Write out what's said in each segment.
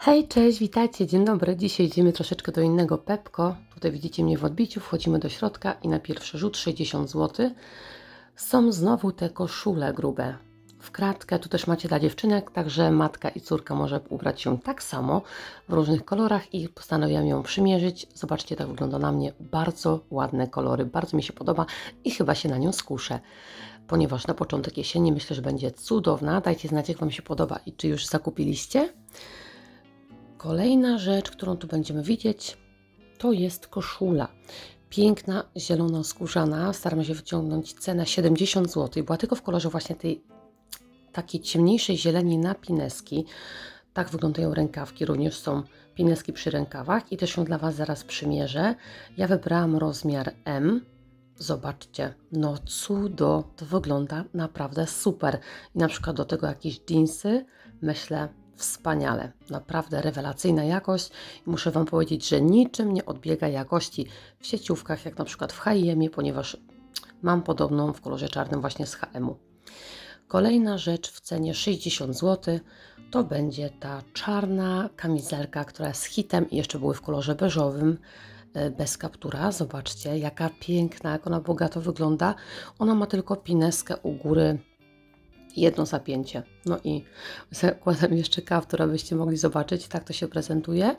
Hej, cześć, witajcie, dzień dobry. Dzisiaj idziemy troszeczkę do innego Pepko. Tutaj widzicie mnie w odbiciu, wchodzimy do środka i na pierwszy rzut 60 zł. Są znowu te koszule grube. W kratkę, tu też macie dla dziewczynek, także matka i córka może ubrać się tak samo w różnych kolorach i postanowiłam ją przymierzyć. Zobaczcie, tak wygląda na mnie. Bardzo ładne kolory, bardzo mi się podoba i chyba się na nią skuszę. Ponieważ na początek jesieni myślę, że będzie cudowna. Dajcie znać, jak Wam się podoba i czy już zakupiliście. Kolejna rzecz, którą tu będziemy widzieć, to jest koszula. Piękna, zielona, skórzana. Staram się wyciągnąć cenę 70 zł. Była tylko w kolorze właśnie tej takiej ciemniejszej zieleni na pineski. Tak wyglądają rękawki. Również są pineski przy rękawach i też ją dla Was zaraz przymierzę. Ja wybrałam rozmiar M. Zobaczcie, no cudo, to wygląda naprawdę super. I na przykład do tego jakieś jeansy, myślę, wspaniale. Naprawdę rewelacyjna jakość. I muszę Wam powiedzieć, że niczym nie odbiega jakości w sieciówkach, jak na przykład w H&M, ponieważ mam podobną w kolorze czarnym właśnie z H&M-u. Kolejna rzecz w cenie 60 zł to będzie ta czarna kamizelka, która jest hitem i jeszcze były w kolorze beżowym e, bez kaptura. Zobaczcie, jaka piękna, jak ona bogato wygląda. Ona ma tylko pineskę u góry, jedno zapięcie. No i zakładam jeszcze kaptur, abyście mogli zobaczyć, tak to się prezentuje.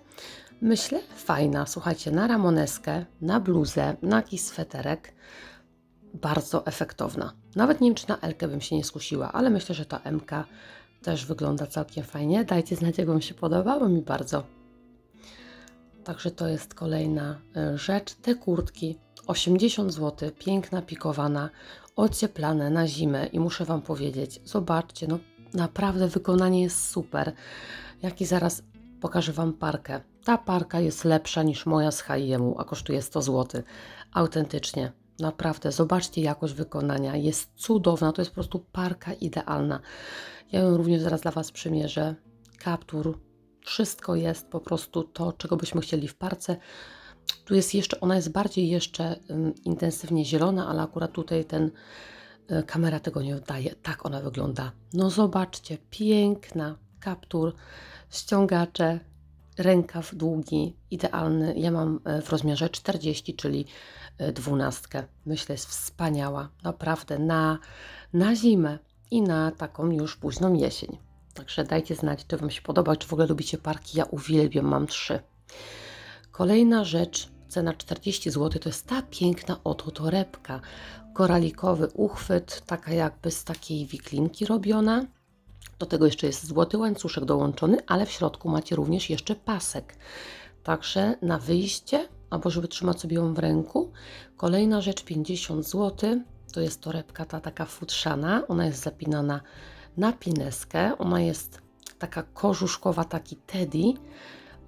Myślę, fajna. Słuchajcie, na ramoneskę, na bluzę, na jakiś sweterek. Bardzo efektowna. Nawet nie wiem, czy na Elkę bym się nie skusiła, ale myślę, że ta MK też wygląda całkiem fajnie. Dajcie znać, jak Wam się podoba, bo mi bardzo. Także to jest kolejna e, rzecz. Te kurtki 80 zł, piękna, pikowana, ocieplane na zimę i muszę Wam powiedzieć, zobaczcie, no naprawdę wykonanie jest super. Jak i zaraz pokażę Wam parkę. Ta parka jest lepsza niż moja z H&M, a kosztuje 100 zł. Autentycznie. Naprawdę, zobaczcie jakość wykonania. Jest cudowna, to jest po prostu parka idealna. Ja ją również zaraz dla Was przymierzę. Kaptur, wszystko jest po prostu to, czego byśmy chcieli w parce. Tu jest jeszcze, ona jest bardziej jeszcze intensywnie zielona, ale akurat tutaj ten y, kamera tego nie oddaje. Tak ona wygląda. No zobaczcie, piękna kaptur, ściągacze, rękaw długi, idealny. Ja mam e, w rozmiarze 40, czyli e, dwunastkę. Myślę, jest wspaniała, naprawdę na, na zimę i na taką już późną jesień. Także dajcie znać, czy Wam się podoba, czy w ogóle lubicie parki. Ja uwielbiam, mam trzy. Kolejna rzecz, cena 40 zł, to jest ta piękna oto torebka. Koralikowy uchwyt, taka jakby z takiej wiklinki robiona. Do tego jeszcze jest złoty łańcuszek dołączony, ale w środku macie również jeszcze pasek. Także na wyjście, albo żeby trzymać sobie ją w ręku. Kolejna rzecz 50 zł. To jest torebka ta taka futrzana. Ona jest zapinana na pineskę. Ona jest taka korzuszkowa, taki teddy.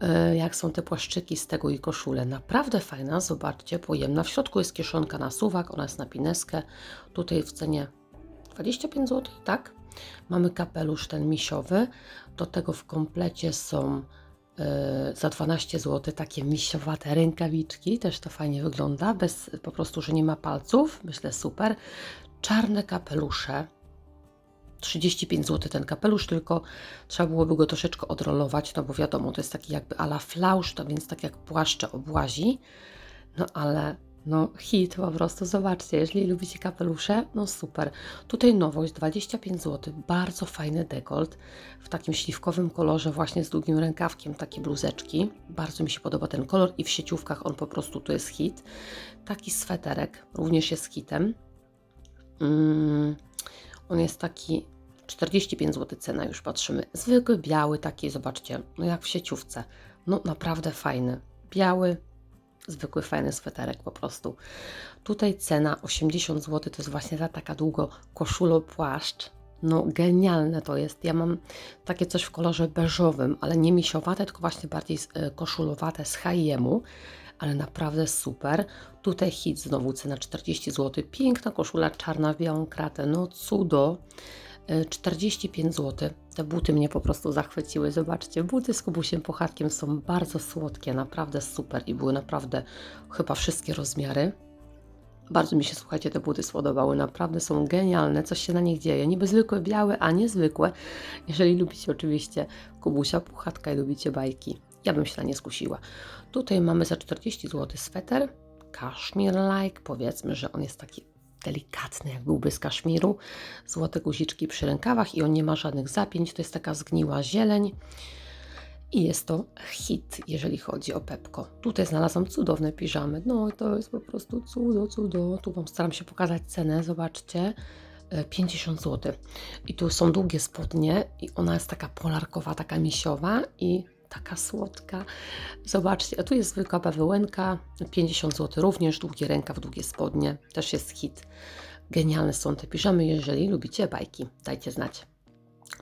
E, Jak są te płaszczyki z tego i koszule. Naprawdę fajna, zobaczcie, pojemna. W środku jest kieszonka na suwak, ona jest na pineskę. Tutaj w cenie 25 zł, tak? Mamy kapelusz ten misiowy. Do tego w komplecie są e, za 12 zł takie misiowate rękawiczki. Też to fajnie wygląda, bez po prostu, że nie ma palców. Myślę super. Czarne kapelusze. 35 zł ten kapelusz, tylko trzeba byłoby go troszeczkę odrolować, no bo wiadomo, to jest taki jakby ala flausz, to więc tak jak płaszcze obłazi. No ale no hit po prostu, zobaczcie, jeżeli lubicie kapelusze, no super. Tutaj nowość, 25 zł, bardzo fajny dekolt w takim śliwkowym kolorze właśnie z długim rękawkiem, takie bluzeczki. Bardzo mi się podoba ten kolor i w sieciówkach on po prostu to jest hit. Taki sweterek również jest hitem. Mm, on jest taki 45 zł cena, już patrzymy. Zwykły biały, taki, zobaczcie, no jak w sieciówce. No naprawdę fajny. Biały, zwykły, fajny sweterek po prostu. Tutaj cena 80 zł, to jest właśnie ta taka długo koszulo-płaszcz. No genialne to jest. Ja mam takie coś w kolorze beżowym, ale nie misiowate, tylko właśnie bardziej e, koszulowate z H&M-u, ale naprawdę super. Tutaj hit znowu cena 40 zł. Piękna koszula czarna w białą kratę, no cudo. E, 45 zł. Te buty mnie po prostu zachwyciły. Zobaczcie, buty z kubusiem puchatkiem są bardzo słodkie, naprawdę super i były naprawdę chyba wszystkie rozmiary. Bardzo mi się, słuchajcie, te buty spodobały. Naprawdę są genialne. Coś się na nich dzieje. Niby zwykłe białe, a niezwykłe. Jeżeli lubicie oczywiście Kubusia Puchatka i lubicie bajki. Ja bym się na nie skusiła. Tutaj mamy za 40 zł sweter. Kaszmir-like. Powiedzmy, że on jest taki delikatny, jak byłby z kaszmiru. Złote guziczki przy rękawach i on nie ma żadnych zapięć. To jest taka zgniła zieleń. I jest to hit, jeżeli chodzi o Pepko. Tutaj znalazłam cudowne piżamy. No i to jest po prostu cudo, cudo. Tu Wam staram się pokazać cenę. Zobaczcie. E, 50 zł. I tu są długie spodnie i ona jest taka polarkowa, taka misiowa i taka słodka. Zobaczcie, a tu jest zwykła bawełenka, 50 zł również, długi rękaw, długie spodnie, też jest hit. Genialne są te piżamy, jeżeli lubicie bajki, dajcie znać.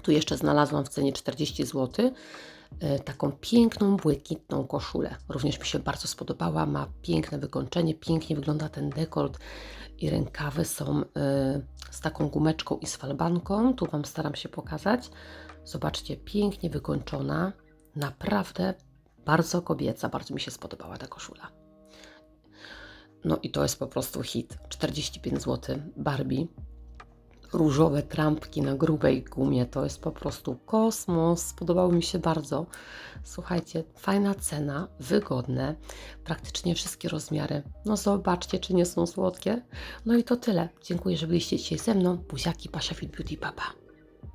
Tu jeszcze znalazłam w cenie 40 zł e, taką piękną, błękitną koszulę. Również mi się bardzo spodobała, ma piękne wykończenie, pięknie wygląda ten dekolt i rękawy są e, z taką gumeczką i z falbanką. Tu Wam staram się pokazać. Zobaczcie, pięknie wykończona, naprawdę bardzo kobieca, bardzo mi się spodobała ta koszula. No i to jest po prostu hit. 45 zł Barbie różowe trampki na grubej gumie. To jest po prostu kosmos. Spodobały mi się bardzo. Słuchajcie, fajna cena, wygodne, praktycznie wszystkie rozmiary. No zobaczcie, czy nie są słodkie. No i to tyle. Dziękuję, że byliście dzisiaj ze mną. Buziaki, Pasia Fit Beauty, papa.